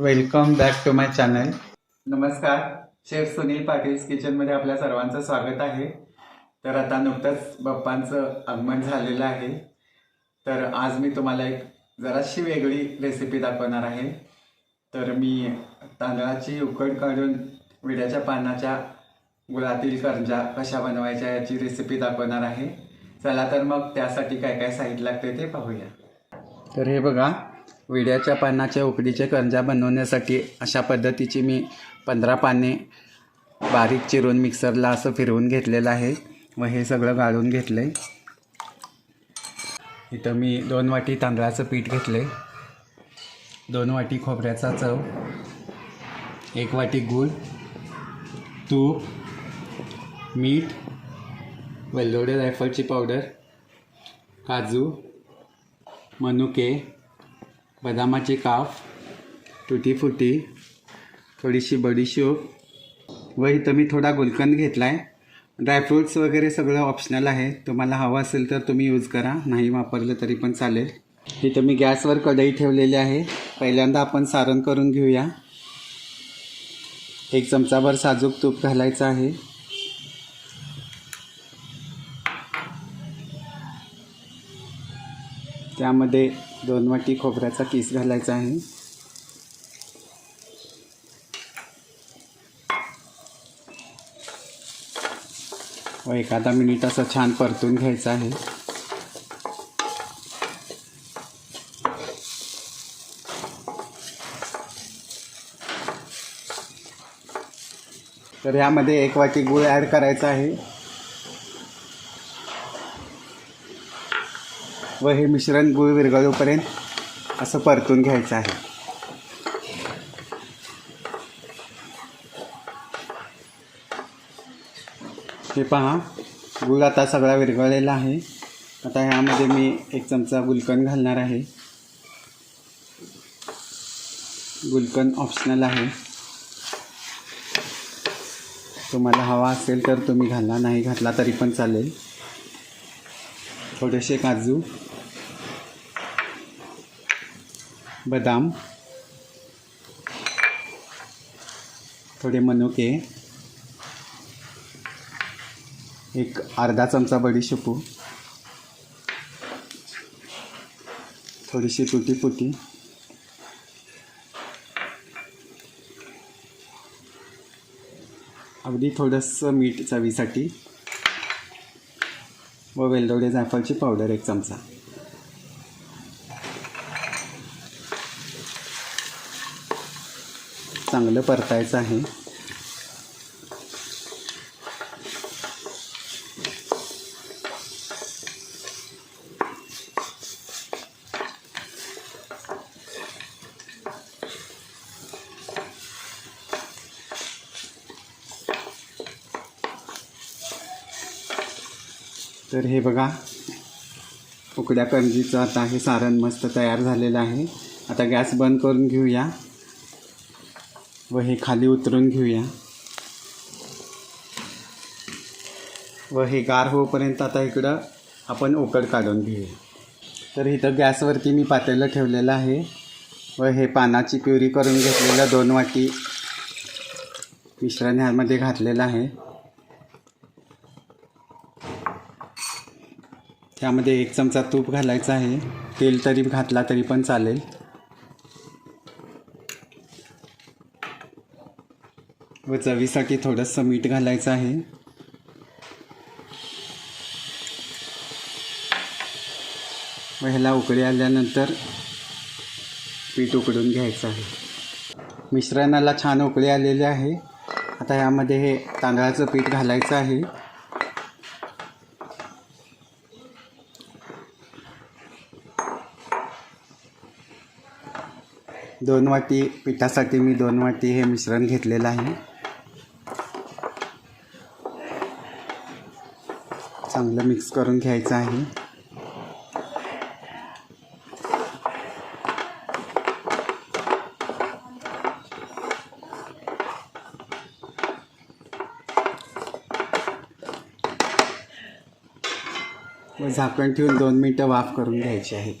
Welcome back to my channel नमस्कार chef Sunil Patil's किचनमध्ये आपल्या सर्वांचं स्वागत आहे. तर आता नुकतंच बाप्पांचं आगमन झालेलं आहे. तर आज मी तुम्हाला एक जराशी वेगळी रेसिपी दाखवणार आहे. तर मी तांदळाची उकड काढून विड्याच्या पानाच्या गुळातील करंजा कशा बनवायच्या याची रेसिपी दाखवणार आहे. चला तर मग त्यासाठी काय काय साहित्य लागते ते पाहूया. तर हे बघा विड्याच्या पानाच्या उकडीचे करंजा बनवण्यासाठी अशा पद्धतीची मी पंधरा पाने बारीक चिरून मिक्सरला असं फिरवून घेतलेलं आहे व हे सगळं गाळून घेतलं आहे इथं मी दोन वाटी तांदळाचं पीठ घेतलं आहे दोन वाटी खोबऱ्याचा चव एक वाटी गूळ तूप मीठ वेल्लोडे रायफलची पावडर काजू मनुके बदामाची काफ तुटी फुटी थोडीशी बडीशोप व इथं मी थोडा गुलकंद घेतला आहे ड्रायफ्रूट्स वगैरे सगळं ऑप्शनल आहे. तुम्हाला हवं असेल तर तुम्ही यूज करा. नाही वापरलं तरी पण चालेल. इथं मी गॅसवर कढई ठेवलेली आहे. पहिल्यांदा आपण सारण करून घेऊया. एक चमचाभर साजूक तूप घालायचं आहे. त्यामध्ये दोन वाटी खोबऱ्याचा किस घालायचा आहे. व एखादा मिनिट असं छान परतून घ्यायचं आहे. तर ह्यामध्ये एक वाटी गूळ ॲड करायचा आहे. व हे मिश्रण गुळ विरघळूपर्यंत असं परतून घ्यायचं आहे. हे पहा गुळ आता सगळा विरघळलेला आहे. आता ह्यामध्ये मी एक चमचा गुलकंद घालणार आहे. गुलकंद ऑप्शनल आहे. तुम्हाला हवा असेल तर तुम्ही घाला नाही घातला तरी पण चालेल. थोडेसे काजू. बदाम. थोडे मनुके. एक अर्धा चमचा बडीशेपू. थोडीशी तुटी फुटी अगदी थोडंसं मीठ चवीसाठी. व वेलदोडे जायफळची पावडर एक चमचा. चांगलं परतायचं आहे. तर हे बघा उकड्या करंजीचं आता हे सारण मस्त तयार झालेलं आहे. आता गॅस बंद करून घेऊया. व हे खाली उतरून घेऊया. व हे गार होईपर्यंत आता इकडं आपण उकड काढून घेऊया. तर इथं गॅसवरती मी पातेलं ठेवलेलं आहे. व हे पानाची प्युरी करून घेतलेलं दोन वाटी मिश्रण ह्यामध्ये घातलेलं आहे. त्यामध्ये एक चमचा तूप घालायचा आहे. तेल तरी घातला तरी पण चालेल. व चवीसाठी थोडंसं मीठ घालायचं आहे. व ह्याला उकळी आल्यानंतर पीठ उकडून घ्यायचं आहे. मिश्रणाला छान उकळी आलेली आहे. आता ह्यामध्ये हे तांदळाचं पीठ घालायचं आहे. दोन वाटी पिठासाठी मी दोन वाटी हे मिश्रण घेतलेलं आहे. चांगलं मिक्स करून घ्यायचं आहे. व झाकण ठेवून दोन मिनटं वाफ करून घ्यायची आहे.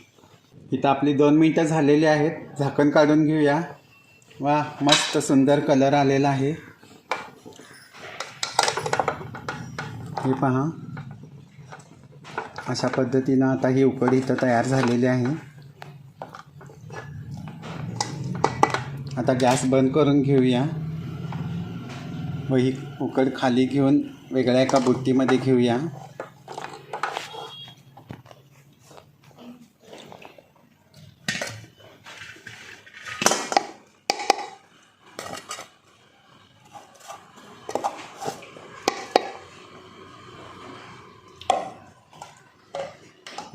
इथं आपली दोन मिनटं झालेली आहेत. झाकण काढून घेऊया. वा मस्त सुंदर कलर आलेला आहे. हे पहा. अशा पद्धतीनं आता ही उकड इथं तयार झालेली आहे. आता गॅस बंद करून घेऊया. व ही उकड खाली घेऊन वेगळ्या एका बुट्टीमध्ये घेऊया.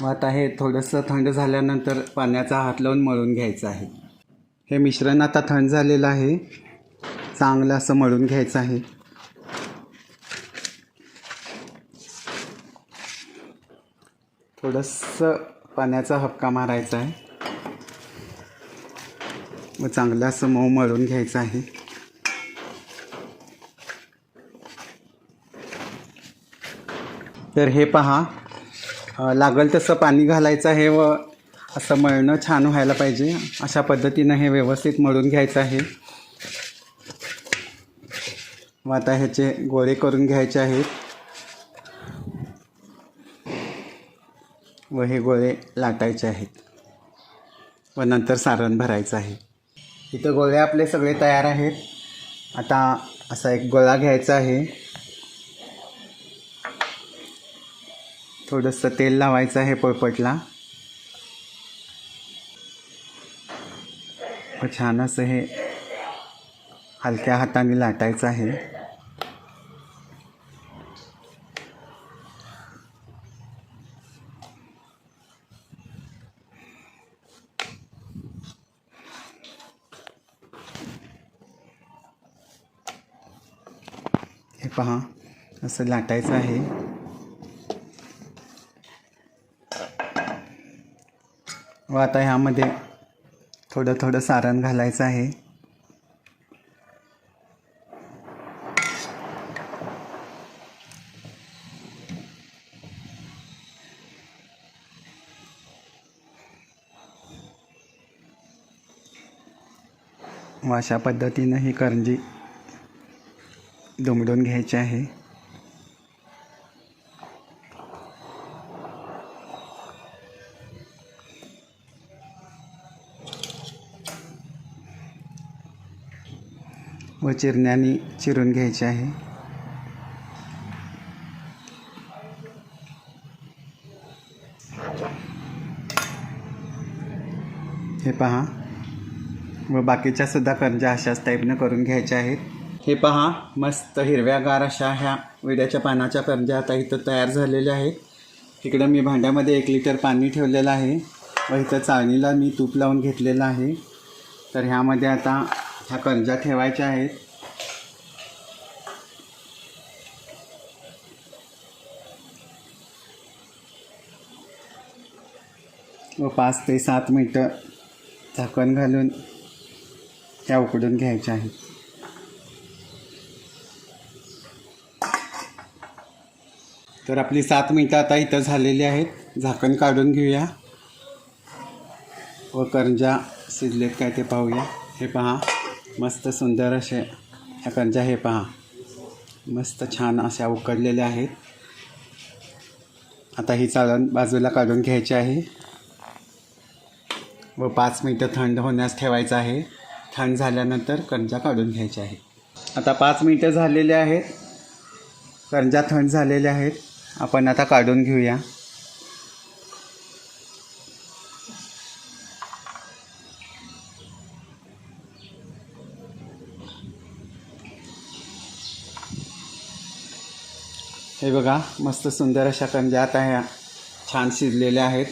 व आता हे थोडंसं थंड झाल्यानंतर पाण्याचा हात लावून मळून घ्यायचं आहे. हे मिश्रण आता थंड झालेलं आहे. चांगलं असं मळून घ्यायचं आहे. थोडंसं पाण्याचा हक्का मारायचा आहे. व चांगलं असं मऊ मळून घ्यायचं आहे. तर हे पहा लागल तसं पाणी घालायचं आहे व असं मळणं छान व्हायला पाहिजे. अशा पद्धतीनं हे व्यवस्थित मळून घ्यायचं आहे. व आता ह्याचे गोळे करून घ्यायचे आहेत. व हे गोळे लाटायचे आहेत. व नंतर सारण भरायचं आहे. इथं गोळे आपले सगळे तयार आहेत. आता असा एक गोळा घ्यायचा आहे. थोडंसं तेल लावायचं आहे पोळपटला. छान असं हे हलक्या हाताने लाटायचं आहे. हे पहा असं लाटायचं आहे. व आता ह्यामध्ये थोडं थोडं सारण घालायचं आहे. अशा पद्धतीनं ही करंजी दुमडून घ्यायची आहे. व चिरण्याने चिरून घ्यायचे आहे. हे पहा. व बाकीच्या सुद्धा करंज्या अशाच टाईपनं करून घ्यायच्या आहेत. हे पहा. मस्त हिरव्यागार अशा ह्या विड्याच्या पानाच्या करंज्या आता इथं तयार झालेल्या आहेत. इकडं मी भांड्यामध्ये एक लिटर पाणी ठेवलेलं आहे. व इथं चाळणीला मी तूप लावून घेतलेलं आहे. तर ह्यामध्ये आता ह्या करंज्या ठेवायच्या आहेत. व पाच ते सात मिनटं झाकण घालून त्या उकडून घ्यायच्या आहेत. तर आपली सात मिनटं आता इथं झालेली आहेत. झाकण काढून घेऊया. व करंजा शिजलेत काय ते पाहूया. हे पहा. मस्त सुंदर असे ह्या कंजा हे पहा. मस्त छान अशा उकडलेल्या आहेत. आता ही चालण बाजूला काढून घ्यायची आहे. व पाच मिनटं थंड होण्यास ठेवायचं आहे. थंड झाल्यानंतर कंजा काढून घ्यायच्या आहेत आता पाच मिनटं झालेले आहेत. कंजा थंड झालेल्या आहेत. आपण आता काढून घेऊया. हे बघा मस्त सुंदर अशा कंजा आता ह्या छान शिजलेल्या आहेत.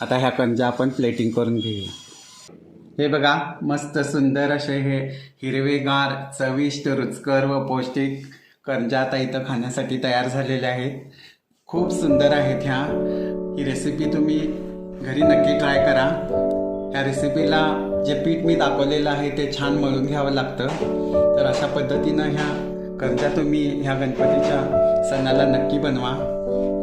आता ह्या कंजा आपण प्लेटिंग करून घेऊया. हे बघा मस्त सुंदर असे हे हिरवेगार चविष्ट रुचकर व पौष्टिक कंजा आता इथं खाण्यासाठी तयार झालेले आहेत. खूप सुंदर आहेत ह्या. ही रेसिपी तुम्ही घरी नक्की ट्राय करा. ह्या रेसिपीला जे पीठ मी दाखवलेलं आहे ते छान मळून घ्यावं लागतं. तर अशा पद्धतीनं ह्या करता तुम्ही ह्या गणपतीच्या सणाला नक्की बनवा.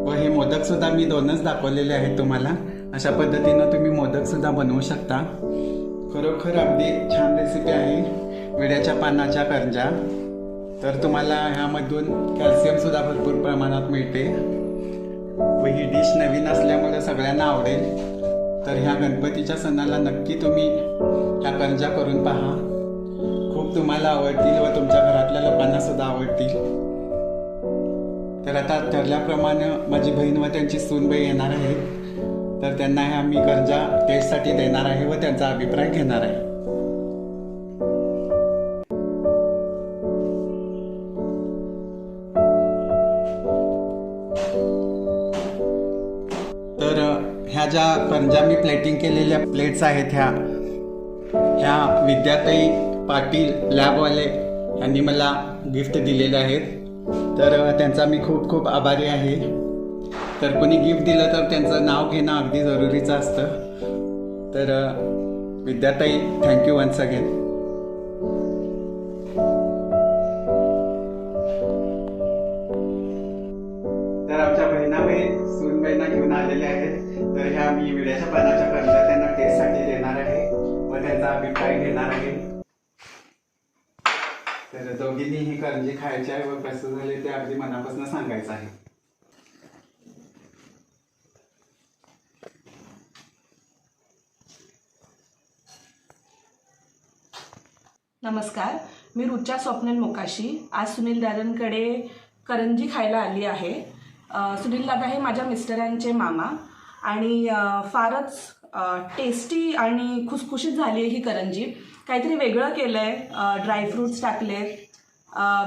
व हे मोदकसुद्धा मी दोनच दाखवलेले आहेत तुम्हाला. अशा पद्धतीनं तुम्ही मोदकसुद्धा बनवू शकता. खरोखर अगदी छान रेसिपी आहे. विड्याच्या पानाच्या करंजा. तर तुम्हाला ह्यामधून कॅल्शियमसुद्धा भरपूर प्रमाणात मिळते. व ही डिश नवीन असल्यामुळे सगळ्यांना आवडेल. तर ह्या गणपतीच्या सणाला नक्की तुम्ही ह्या करंजा करून पहा. खूप तुम्हाला आवडतील व तुमच्या घरातल्या लोकांना सुद्धा आवडतील. तर आता ठरल्याप्रमाणे माझी बहीण व त्यांची सूनबाई येणार आहेत. तर त्यांना ह्या मी गरजा टेस्टसाठी देणार आहे व त्यांचा अभिप्राय घेणार आहे. तर ह्या ज्या करंजा मी प्लेटिंग केलेल्या प्लेट्स आहेत ह्या ह्या विद्याताई पाटील लॅबवाले यांनी मला गिफ्ट दिलेले आहेत. तर त्यांचा मी खूप खूप आभारी आहे. तर कोणी गिफ्ट दिलं तर त्यांचं नाव घेणं अगदी जरुरीचं असतं. तर विद्याताई थँक्यू वन्स अगेन तर आमच्या बहिणाबाई सून बहिणा घेऊन आलेल्या आहेत. तर ह्या मी विड्याच्या पानाच्या त्यांना टेस्टसाठी देणार आहे. व त्यांचा अभिप्राय घेणार आहे. तर ही करंजी खायची आहे व कसं झाले ते अगदी मनापासून सांगायचं आहे. नमस्कार मी रुचा स्वप्नील मोकाशी. आज सुनील दादांकडे करंजी खायला आली आहे. सुनील दादा हे माझ्या मिस्टरांचे मामा आणि फारच टेस्टी आणि खुसखुशीत झाली आहे ही करंजी. काहीतरी वेगळं केलं आहे ड्रायफ्रूट्स टाकलेत.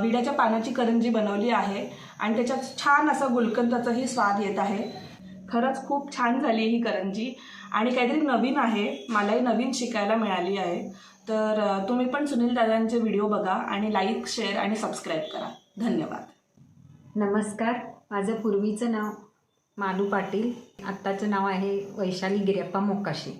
विड्याच्या पानाची करंजी बनवली आहे आणि त्याच्यात छान असा गुलकंदाचाही स्वाद येत आहे. खरंच खूप छान झाली ही करंजी. आणि काहीतरी नवीन आहे मलाही नवीन शिकायला मिळाली आहे. तर तुम्ही पण सुनील दादांचे व्हिडिओ बघा आणि लाईक शेअर आणि सबस्क्राईब करा. धन्यवाद. नमस्कार माझं पूर्वीचं नाव मालू पाटील आत्ताचं नाव आहे वैशाली गिरप्पा मोकाशी.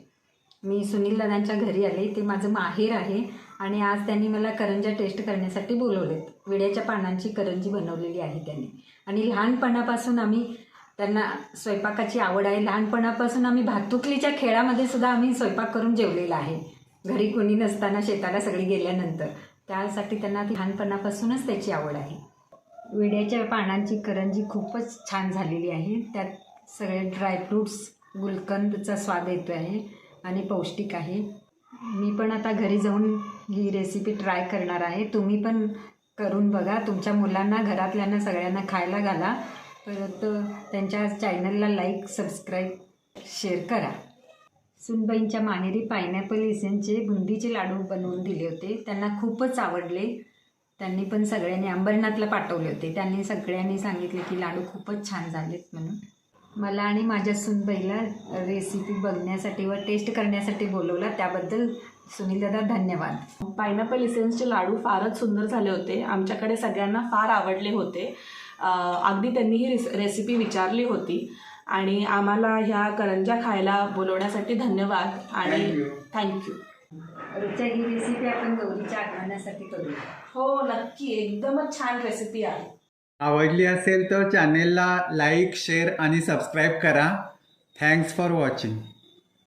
मी सुनील दादांच्या घरी आले ते माझं माहेर आहे. आणि आज त्यांनी मला करंजा टेस्ट करण्यासाठी बोलवलेत. विड्याच्या पानांची करंजी बनवलेली आहे त्यांनी. आणि लहानपणापासून आम्ही त्यांना स्वयंपाकाची आवड आहे. लहानपणापासून आम्ही भातुकलीच्या खेळामध्ये सुद्धा आम्ही स्वयंपाक करून जेवलेला आहे. घरी कोणी नसताना शेताला सगळी गेल्यानंतर. त्यासाठी त्यांना लहानपणापासूनच त्याची आवड आहे. विड्याच्या पानांची करंजी खूपच छान झालेली आहे. त्यात सगळे ड्रायफ्रूट्स गुलकंदचा स्वाद येतो आहे आणि पौष्टिक आहे. मी पण आता घरी जाऊन ही रेसिपी ट्राय करणार आहे. तुम्ही पण करून बघा. तुमच्या मुलांना घरातल्यांना सगळ्यांना खायला घाला. परत त्यांच्या चॅनलला लाईक सबस्क्राईब शेअर करा. सुनबाईंच्या माहेरी पायनॅपल इसेनचे बुंदीचे लाडू बनवून दिले होते. त्यांना खूपच आवडले. त्यांनी पण सगळ्यांनी अंबरनाथला पाठवले होते. त्यांनी सगळ्यांनी सांगितले की लाडू खूपच छान झालेत म्हणून. मला आणि माझ्या सुनबाईला रेसिपी बघण्यासाठी व टेस्ट करण्यासाठी बोलवलं. त्याबद्दल सुनील दादा धन्यवाद. पायनॅपल इसेन्सचे लाडू फारच सुंदर झाले होते. आमच्याकडे सगळ्यांना फार आवडले होते. अगदी त्यांनी ही रेस रेसिपी विचारली होती. आणि आम्हाला ह्या करंजा खायला बोलवण्यासाठी धन्यवाद आणि थँक्यू रोजच्या ही रेसिपी आपण गौरीच्या आगमनासाठी करूया. हो नक्की. एकदमच छान रेसिपी आहे. आवडली असेल तर चॅनेलला लाईक शेअर आणि सबस्क्राईब करा. Thanks for watching